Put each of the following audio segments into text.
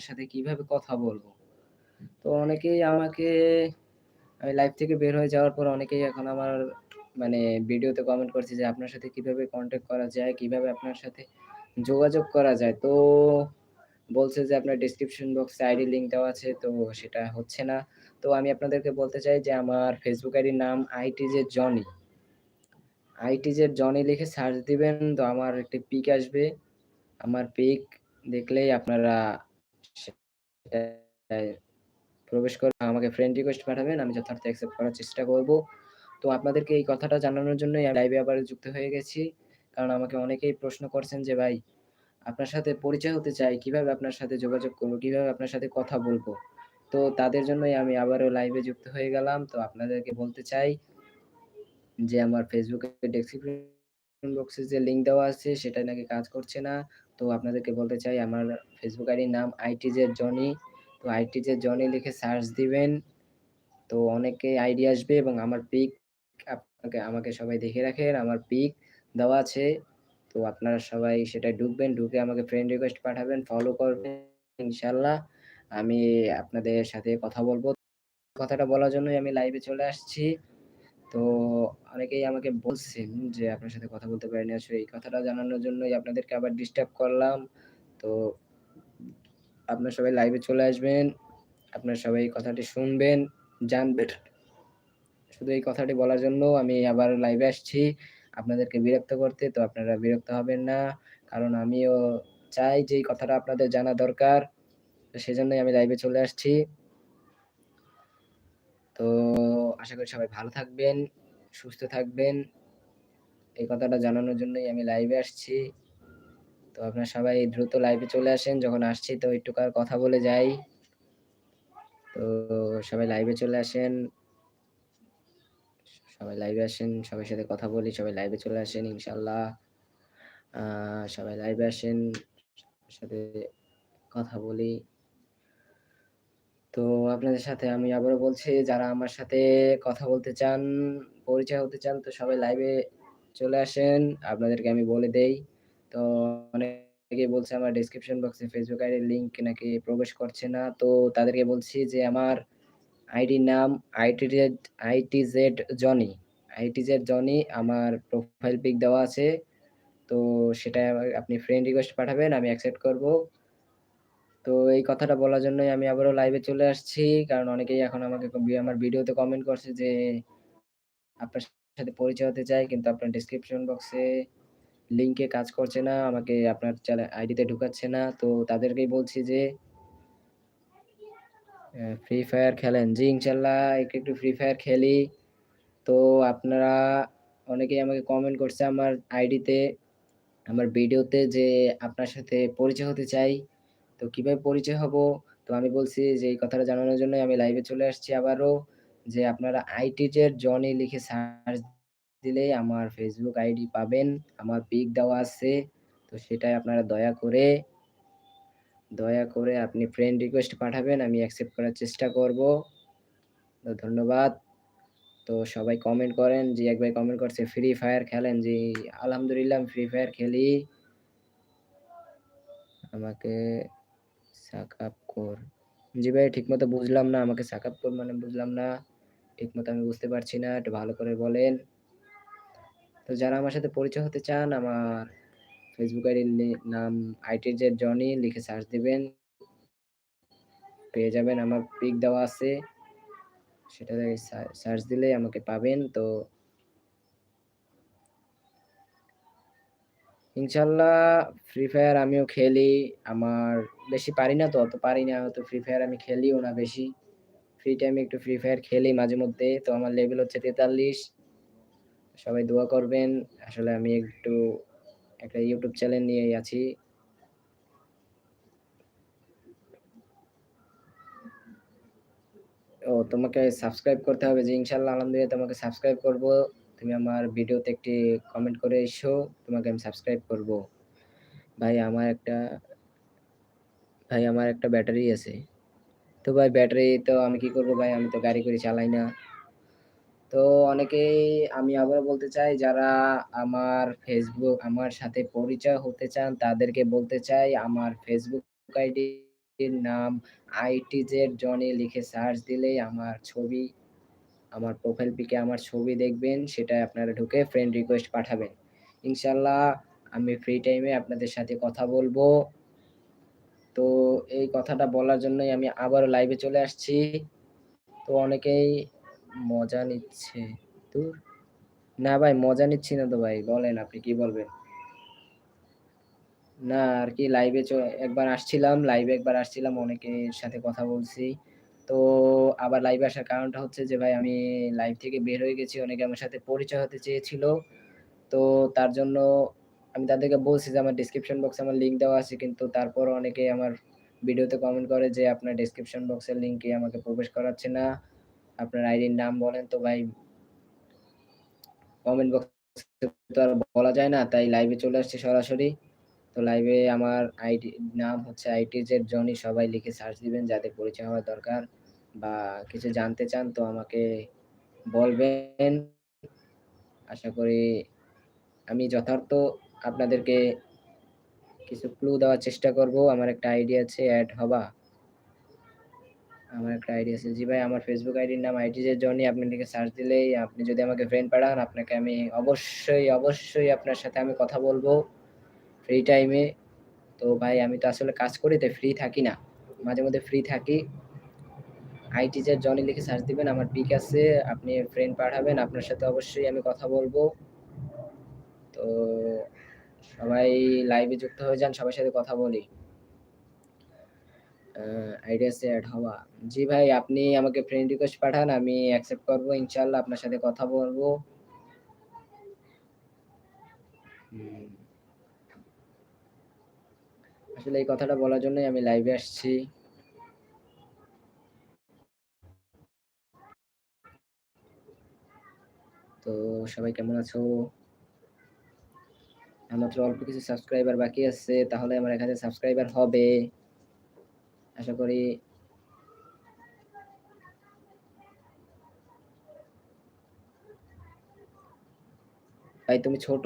আপনার সাথে কীভাবে কথা বলব? তো অনেকেই আমাকে আমি লাইভ থেকে বের হয়ে যাওয়ার পর অনেকেই এখন আমার মানে ভিডিওতে কমেন্ট করছে যে আপনার সাথে কীভাবে কনট্যাক্ট করা যায়, কীভাবে আপনার সাথে যোগাযোগ করা যায়। তো বলছে যে আপনার ডেসক্রিপশন বক্সে আইডি লিঙ্ক দেওয়া আছে তো সেটা হচ্ছে না। তো আমি আপনাদেরকে বলতে চাই যে আমার ফেসবুক আইডির নাম আইটিজে জনি। আইটিজে জনি লিখে সার্চ দিবেন তো আমার একটি পিক আসবে। আমার পিক দেখলেই আপনারা প্রবেশ করে আমাকে ফ্রেন্ড রিকোয়েস্ট পাঠাবেন। আমি যথার্থ অ্যাকসেপ্ট করার চেষ্টা করব। তো আপনাদেরকে এই কথাটা জানানোর জন্যই আমি লাইভে আবার যুক্ত হয়ে গেছি। কারণ আমাকে অনেকেই প্রশ্ন করছেন যে ভাই আপনার সাথে পরিচয় হতে চাই, কীভাবে আপনার সাথে যোগাযোগ করব, কীভাবে আপনার সাথে কথা বলব। তো তাদের জন্যই আমি আবারও লাইভে যুক্ত হয়ে গেলাম। তো আপনাদেরকে বলতে চাই যে আমার ফেসবুকে ডেসক্রিপশন বক্সে যে লিঙ্ক দেওয়া আছে সেটা নাকি কাজ করছে না। তো আপনাদেরকে বলতে চাই আমার ফেসবুক আইডির নাম আইটিজে জনি। তো আইটিজে জনি লিখে সার্চ দিবেন। তো অনেকে আইডি আসবে এবং আমার পিক আপনাকে আমাকে সবাই দেখে রাখেন। আমার পিক দেওয়া আছে। তো আপনারা সবাই সেটায় ঢুকবেন, ঢুকে আমাকে ফ্রেন্ড রিকোয়েস্ট পাঠাবেন, ফলো করবেন। ইনশাআল্লাহ আমি আপনাদের সাথে কথা বলব কথাটা বলার জন্যই আমি লাইভে চলে আসছি। তো অনেকেই আমাকে বলছেন যে আপনার সাথে কথা বলতে পারিনি। আসলে এই কথাটা জানানোর জন্যই আপনাদেরকে আবার ডিস্টার্ব করলাম। তো আপনারা সবাই লাইভে চলে আসবেন। আপনারা সবাই এই কথাটি শুনবেন, জানবেন। শুধু এই কথাটি বলার জন্য আমি আবার লাইভে আসছি আপনাদেরকে বিরক্ত করতে। তো আপনারা বিরক্ত হবেন না। কারণ আমিও চাই যে এই কথাটা আপনাদের জানা দরকার। তো সেজন্যই আমি লাইভে চলে আসছি। তো আশা করি সবাই ভালো থাকবেন, সুস্থ থাকবেন। এই কথাটা জানানোর জন্যই আমি লাইভে আসছি। তো আপনারা সবাই দ্রুত লাইভে চলে আসেন। যখন আসছি তো একটু কার কথা বলে যাই। তো সবাই লাইভে চলে আসেন। সবাই লাইভে আসেন, সবার সাথে কথা বলি, সবাই লাইভে চলে আসেন ইনশাল্লাহ সবাই লাইভে আসেন, সাথে কথা বলি। তো আপনাদের সাথে আমি আবারও বলছি যারা আমার সাথে কথা বলতে চান, পরিচয় হতে চান তো সবাই লাইভে চলে আসেন। আপনাদেরকে আমি বলে দেই। তো অনেকে বলছে আমার ডেসক্রিপশন বক্সে ফেসবুক আইডির লিঙ্ক নাকি প্রবেশ করছে না। তো তাদেরকে বলছি যে আমার আইডির নাম ITZ ITZ Jony. ITZ Jony আমার প্রোফাইল পিক দেওয়া আছে। তো সেটা আপনি ফ্রেন্ড রিকোয়েস্ট পাঠাবেন, আমি অ্যাকসেপ্ট করব। তো এই কথাটা বলার জন্যই আমি আবারও লাইভে চলে আসছি। কারণ অনেকেই এখন আমাকে আমার ভিডিওতে কমেন্ট করছে যে আপনার সাথে পরিচয় হতে চাই কিন্তু আপনার ডেসক্রিপশন বক্সে লিঙ্কে কাজ করছে না। আমাকে আপনার আইডিতে ঢুকাচ্ছে না। তো তাদেরকেই বলছি যে ফ্রি ফায়ার খেলেন? জি ইনশাআল্লাহ একটু, একটু ফ্রি ফায়ার খেলি। তো আপনারা অনেকেই আমাকে কমেন্ট করছে আমার আইডিতে, আমার ভিডিওতে যে আপনার সাথে পরিচয় হতে চাই। তো কীভাবে পরিচয় হব? তো আমি বলছি যে, এই কথাটা জানানোর জন্যই আমি লাইভে চলে আসছি আবারও, যে আপনারা আইটি আইটিজেড জনি লিখে সার্চ দিলেই আমার ফেসবুক আইডি পাবেন। আমার পিক দেওয়া আছে। তো সেটাই আপনারা দয়া করে দয়া করে আপনি ফ্রেন্ড রিকোয়েস্ট পাঠাবেন। আমি অ্যাকসেপ্ট করার চেষ্টা করব। তো ধন্যবাদ। তো সবাই কমেন্ট করেন। যে একবার কমেন্ট করছে ফ্রি ফায়ার খেলেন? যে, আলহামদুলিল্লাহ ফ্রি ফায়ার খেলি। আমাকে সাকাপ কর। জি ভাই, ঠিকমতো বুঝলাম না। আমাকে সাকাপ কর মানে বুঝলাম না। ঠিকমতো আমি বুঝতে পারছি না। একটু ভালো করে বলেন। তো যারা আমার সাথে পরিচয় হতে চান, আমার ফেসবুক আইডির নাম আইটিজেড জনি লিখে সার্চ দিবেন। পেয়ে যাবেন, আমার পিক দেওয়া আছে। সেটাতে সার্চ দিলেই আমাকে পাবেন। তো ইনশাআল্লাহ ফ্রি ফায়ার আমিও খেলি। আমার বেশি পারি না তো, অত পারি না তো ফ্রি ফায়ার আমি খেলিও না বেশি। ফ্রি টাইমে একটু ফ্রি ফায়ার খেলি মাঝে মধ্যে তো আমার লেভেল হচ্ছে ৪৩। সবাই দোয়া করবেন। আসলে আমি একটু একটা ইউটিউব চ্যানেল নিয়েই আছি। ও তোমাকে সাবস্ক্রাইব করতে হবে যে ইনশাল্লাহ আলহামদুলিল্লাহ তোমাকে সাবস্ক্রাইব করব। তুমি আমার ভিডিওতে একটি কমেন্ট করে এসো। তোমাকে আমি সাবস্ক্রাইব করব। ভাই, আমার একটা, ভাই, আমার একটা ব্যাটারি আছে। তো ভাই, ব্যাটারি তো আমি কি করব ভাই? আমি তো গাড়ি করে চালাই না। তো অনেকেই, আমি আবারও বলতে চাই, যারা আমার ফেসবুক আমার সাথে পরিচয় হতে চান, তাদেরকে বলতে চাই, আমার ফেসবুক আইডি আইডির নাম আইটিজেড জনি লিখে সার্চ দিলেই আমার ছবি আমার প্রোফাইল পিকে আমার ছবি দেখবেন সেটাই আপনারা ঢুকে ফ্রেন্ড রিকোয়েস্ট পাঠাবেন। ইনশাল্লাহ আমি ফ্রি টাইমে আপনাদের সাথে কথা বলব। তো এই কথাটা বলার জন্যই আমি আবারও লাইভে চলে আসছি। তো অনেকেই মজা নিচ্ছে। দূর। না ভাই, মজা নিচ্ছি না তো ভাই, বলেন আপনি কি বলবেন? না আর কি লাইভে একবার আসছিলাম লাইভে একবার আসছিলাম, অনেকের সাথে কথা বলছি। তো আবার লাইভে আসার কারণটা হচ্ছে যে, ভাই, আমি লাইভ থেকে বের হয়ে গেছি। অনেকে আমার সাথে পরিচয় হতে চেয়েছিল। তো তার জন্য আমি তাদেরকে বলছি যে, আমার ডিসক্রিপশন বক্সে আমার লিঙ্ক দেওয়া আছে। কিন্তু তারপর অনেকে আমার ভিডিওতে কমেন্ট করে যে, আপনার ডিসক্রিপশন বক্সের লিঙ্কে আমাকে প্রবেশ করাচ্ছে না। আপনার আইডির নাম বলেন তো, ভাই। কমেন্ট বক্সে তো আর বলা যায় না। তাই লাইভে চলে আসছে সরাসরি। তো লাইভে আমার আইডি নাম হচ্ছে আইটি জেড জনি সবাই লিখে সার্চ দিবেন, যাদের পরিচয় হওয়া দরকার। বা কিছু জানতে চান তো আমাকে বলবেন। আশা করি আমি যথার্থ আপনাদেরকে কিছু ক্লু দেওয়ার চেষ্টা করব। আমার একটা আইডিয়া আছে অ্যাড হবা আমার একটা আইডি আছে। জি ভাই, আমার ফেসবুক আইডির নাম আইটি যে জনি আপনি লিখে সার্চ দিলেই আপনি যদি আমাকে ফ্রেন্ড পাঠান, আপনাকে আমি অবশ্যই অবশ্যই আপনার সাথে আমি কথা বলব ফ্রি টাইমে তো ভাই, আমি তো আসলে কাজ করি তাই ফ্রি থাকি না। মাঝে মধ্যে ফ্রি থাকি। আই টিচার জনি লিখে সার্চ দিবেন, আমার পিক আছে, আপনি ফ্রেন্ড পাঠাবেন, আপনার সাথে অবশ্যই আমি কথা বলব। তো সবাই লাইভে যুক্ত হয়ে যান, সবার সাথে কথা বলি। আইডিয়াসে অ্যাড হওয়া। জি ভাই, আপনি আমাকে ফ্রেন্ড রিকোয়েস্ট পাঠান, আমি অ্যাকসেপ্ট করব, ইনশাআল্লাহ আপনার সাথে কথা বলব। আসলে এই কথাটা বলার জন্যই আমি লাইভে আসছি। তো সবাই কেমন আছো? মাত্র অল্প কিছু সাবস্ক্রাইবার বাকি আছে, তাহলে আমার এখানে সাবস্ক্রাইবার হবে। আশা করি ভাই, তুমি ছোট।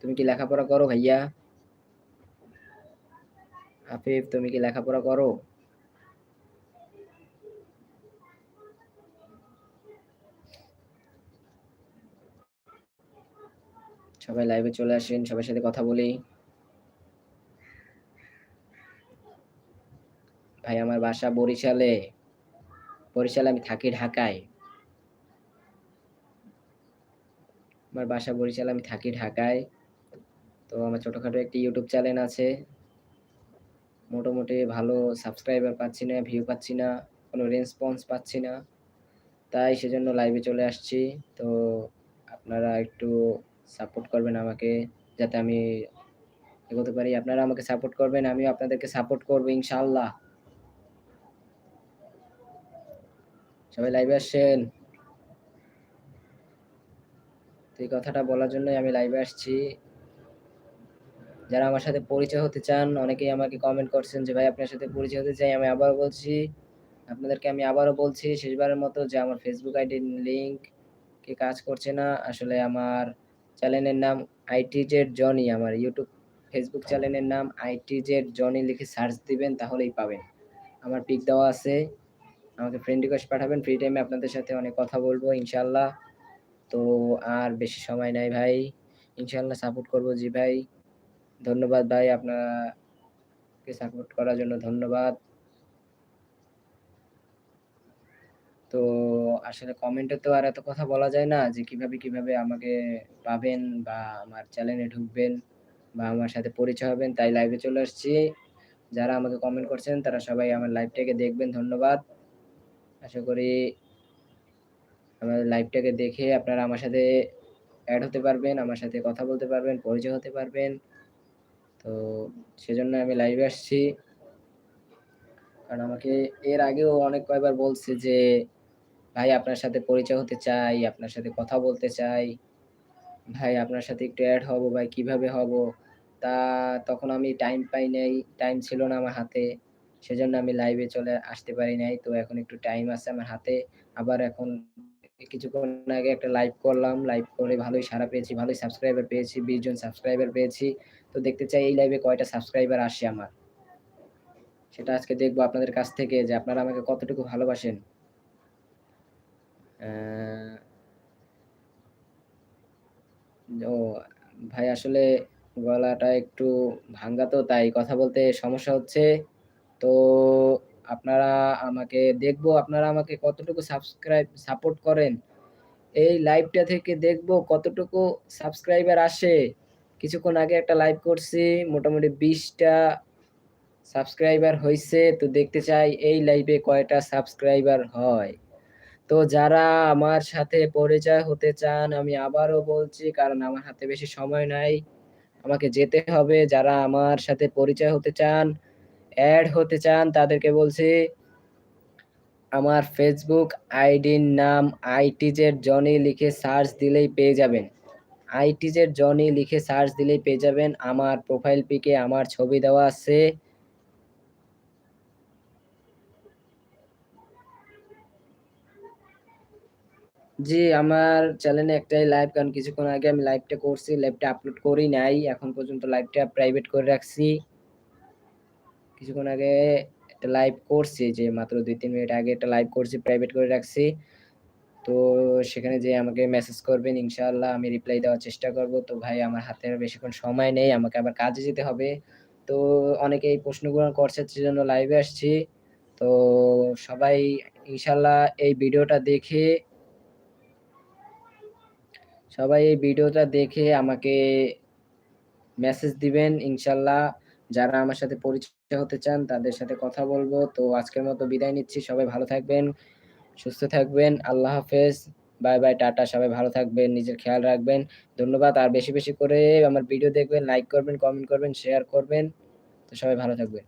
তুমি কি লেখাপড়া করো ভাইয়া? আফিফ তুমি কি লেখাপড়া করো? সবাই লাইভে চলে আসেন, সবার সাথে কথা বলি ভাই, আমার বাসা বরিশালে। বরিশালে আমি থাকি ঢাকায়। আমার বাসা বরিশালে আমি থাকি ঢাকায়। তো আমার ছোটোখাটো একটি ইউটিউব চ্যানেল আছে। মোটামুটি ভালো সাবস্ক্রাইবার পাচ্ছি না ভিউ পাচ্ছি না, কোনো রেসপন্স পাচ্ছি না। তাই সেজন্য লাইভে চলে আসছি। তো আপনারা একটু সাপোর্ট করবেন আমাকে, যাতে আমি এগোতে পারি। আপনারা আমাকে সাপোর্ট করবেন, আমিও আপনাদেরকে সাপোর্ট করব ইনশাল্লাহ সবাই লাইভে আসছেন? তো এই কথাটা বলার জন্যই আমি লাইভে আসছি। যারা আমার সাথে পরিচয় হতে চান, অনেকেই আমাকে কমেন্ট করছেন যে, ভাই, আপনার সাথে পরিচয় হতে চাই, আমি আবারও বলছি। আপনাদেরকে আমি আবারও বলছি শেষবারের মতো যে, আমার ফেসবুক আইডির লিঙ্ক কে কাজ করছে না। আসলে আমার চ্যানেলের নাম আইটি জেড জনি, আমার ইউটিউব ফেসবুক চ্যানেলের নাম আইটি জেড জনি লিখে সার্চ দিবেন, তাহলেই পাবেন। আমার পিক দেওয়া আছে, আমাকে ফ্রেন্ড রিকোয়েস্ট পাঠাবেন ফ্রি টাইমে আপনাদের সাথে অনেক কথা বলব ইনশাল্লাহ তো আর বেশি সময় নাই ভাই ইনশাল্লাহ সাপোর্ট করব জি ভাই। ধন্যবাদ ভাই, আপনাকে সাপোর্ট করার জন্য ধন্যবাদ। তো আসলে কমেন্টে তো আর এত কথা বলা যায় না যে কীভাবে কীভাবে আমাকে পাবেন বা আমার চ্যানেলে ঢুকবেন বা আমার সাথে পরিচয় হবেন, তাই লাইভে চলে আসছি। যারা আমাকে কমেন্ট করছেন, তারা সবাই আমার লাইভটাকে দেখবেন, ধন্যবাদ। আশা করি আমার লাইভটাকে দেখে আপনারা আমার সাথে অ্যাড হতে পারবেন, আমার সাথে কথা বলতে পারবেন, পরিচয় হতে পারবেন। তো সেজন্য আমি লাইভে আসছি। কারণ আমাকে এর আগেও অনেক কয়বার বলছে যে ভাই আপনার সাথে পরিচয় হতে চাই, আপনার সাথে কথা বলতে চাই, ভাই আপনার সাথে একটু অ্যাড হব, ভাই কীভাবে হব তা তখন আমি টাইম পাই নাই টাইম ছিল না আমার হাতে, সেজন্য আমি লাইভে চলে আসতে পারি নাই, তো এখন একটু টাইম আছে আমার হাতে, আবার এখন কিছুক্ষণ আগে একটা লাইভ করলাম লাইভ করে ভালোই সারা পেয়েছি, ভালোই সাবস্ক্রাইবার পেয়েছি, বিশ জন সাবস্ক্রাইবার পেয়েছি, তো দেখতে চাই এই লাইভে কয়টা সাবস্ক্রাইবার আসে আমার সেটা আজকে দেখব আপনাদের কাছ থেকে যে আপনারা আমাকে কতটুকু ভালোবাসেন। ও ভাই আসলে গলাটা একটু ভাঙ্গা তো, তাই কথা বলতে সমস্যা হচ্ছে। তো আপনারা আমাকে দেখব, আপনারা আমাকে কতটুকু সাবস্ক্রাইব সাপোর্ট করেন। এই লাইভটা থেকে দেখব কতটুকু সাবস্ক্রাইবার আসে। কিছুক্ষণ আগে একটা লাইভ করছি, মোটামুটি বিশটা সাবস্ক্রাইবার হয়েছে তো দেখতে চাই এই লাইভে কয়টা সাবস্ক্রাইবার হয়। তো যারা আমার সাথে পরিচয় হতে চান আমি আবারও বলছি কারণ আমার হাতে বেশি সময় নাই। আমাকে যেতে হবে। যারা আমার সাথে পরিচয় হতে চান, অ্যাড হতে চান তাদেরকে বলছি আমার ফেসবুক আইডির নাম আইটিজেড জনি লিখে সার্চ দিলেই পেয়ে যাবেন। আইটিজেড জনি লিখে সার্চ দিলেই পেয়ে যাবেন। আমার প্রোফাইল পিকে আমার ছবি দেওয়া আছে। জি, আমার চ্যানেলে একটাই লাইভ কারণ কিছুক্ষণ আগে আমি লাইভটা করছি। লাইভটা আপলোড করি নাই। এখন পর্যন্ত লাইভটা প্রাইভেট করে রাখছি। কিছুক্ষণ আগে একটা লাইভ করছি যে মাত্র ২-৩ মিনিট আগে একটা লাইভ করছি, প্রাইভেট করে রাখছি। তো সেখানে যেয়ে আমাকে মেসেজ করবেন ইনশাআল্লাহ আমি রিপ্লাই দেওয়ার চেষ্টা করব। তো ভাই আমার হাতে বেশিক্ষণ সময় নেই। আমাকে আবার কাজে যেতে হবে। তো অনেকে এই প্রশ্নগুলো করছে সেজন্য লাইভে আসছি। তো সবাই ইনশাআল্লাহ এই ভিডিওটা দেখে সবাই এই ভিডিওটা দেখে আমাকে মেসেজ দিবেন ইনশাল্লাহ যারা আমার সাথে পরিচিত হতে চান তাদের সাথে কথা বলব তো আজকের মতো বিদায় নিচ্ছি। সবাই ভালো থাকবেন, সুস্থ থাকবেন। আল্লাহ হাফেজ। বাই, বাই, টাটা। সবাই ভালো থাকবেন, নিজের খেয়াল রাখবেন। ধন্যবাদ। আর বেশি, বেশি করে আমার ভিডিও দেখবেন, লাইক করবেন, কমেন্ট করবেন, শেয়ার করবেন। তো সবাই ভালো থাকবেন।